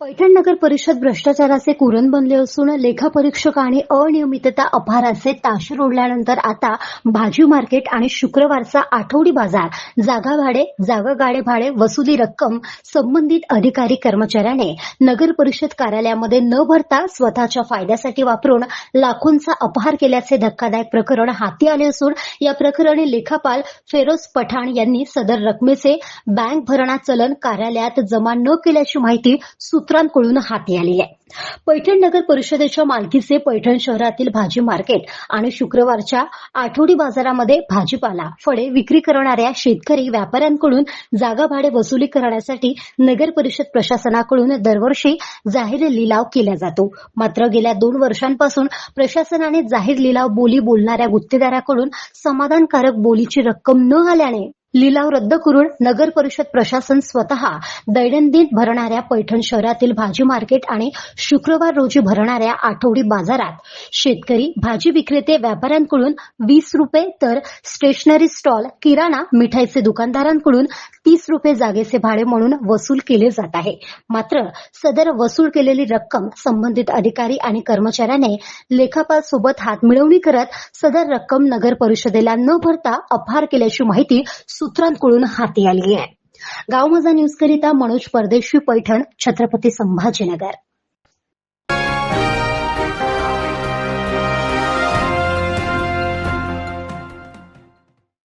पैठण नगर परिषद भ्रष्टाचाराचे कुरण बनले असून लेखापरीक्षक आणि अनियमितता अपहाराचे ताशे रोडल्यानंतर आता भाजी मार्केट आणि शुक्रवारचा आठवडी बाजार जागा भाडे जागा गाडे भाडे वसुली रक्कम संबंधित अधिकारी कर्मचाऱ्याने नगर परिषद कार्यालयामध्ये न भरता स्वतःच्या फायद्यासाठी वापरून लाखोंचा अपहार केल्याचे धक्कादायक प्रकरण हाती आले असून या प्रकरणी लेखापाल फेरोज पठाण यांनी सदर रकमेचे बँक भरणा चलन कार्यालयात जमा न केल्याची माहिती सूत्रांकडून हाती आली आहे. पैठण नगर परिषदेच्या मालकीचे पैठण शहरातील भाजी मार्केट आणि शुक्रवारच्या आठवडी बाजारामध्ये भाजीपाला फळे विक्री करणाऱ्या शेतकरी व्यापाऱ्यांकडून जागा भाडे वसुली करण्यासाठी नगर परिषद प्रशासनाकडून दरवर्षी जाहीर लिलाव केला जातो. मात्र गेल्या दोन वर्षांपासून प्रशासनाने जाहीर लिलाव बोली बोलणाऱ्या गुत्तेदाराकडून समाधानकारक बोलीची रक्कम न आल्याने लिलाव रद्द करून नगर परिषद प्रशासन स्वतः दैनंदिन भरणाऱ्या पैठण शहरातील भाजी मार्केट आणि शुक्रवार रोजी भरणाऱ्या आठवडी बाजारात शेतकरी भाजी विक्रेते व्यापाऱ्यांकडून वीस रुपये तर स्टेशनरी स्टॉल किराणा मिठाईचे दुकानदारांकडून तीस रुपये जागेचे भाडे म्हणून वसूल केले जात आहे. मात्र सदर वसूल केलेली रक्कम संबंधित अधिकारी आणि कर्मचाऱ्याने लेखापाल सोबत हातमिळवणी करत सदर रक्कम नगर परिषदेला न भरता अपहार केल्याची माहिती सूत्रांकडून हाती आली आहे. गाव न्यूज करिता मनोज परदेशी पैठण छत्रपती संभाजीनगर.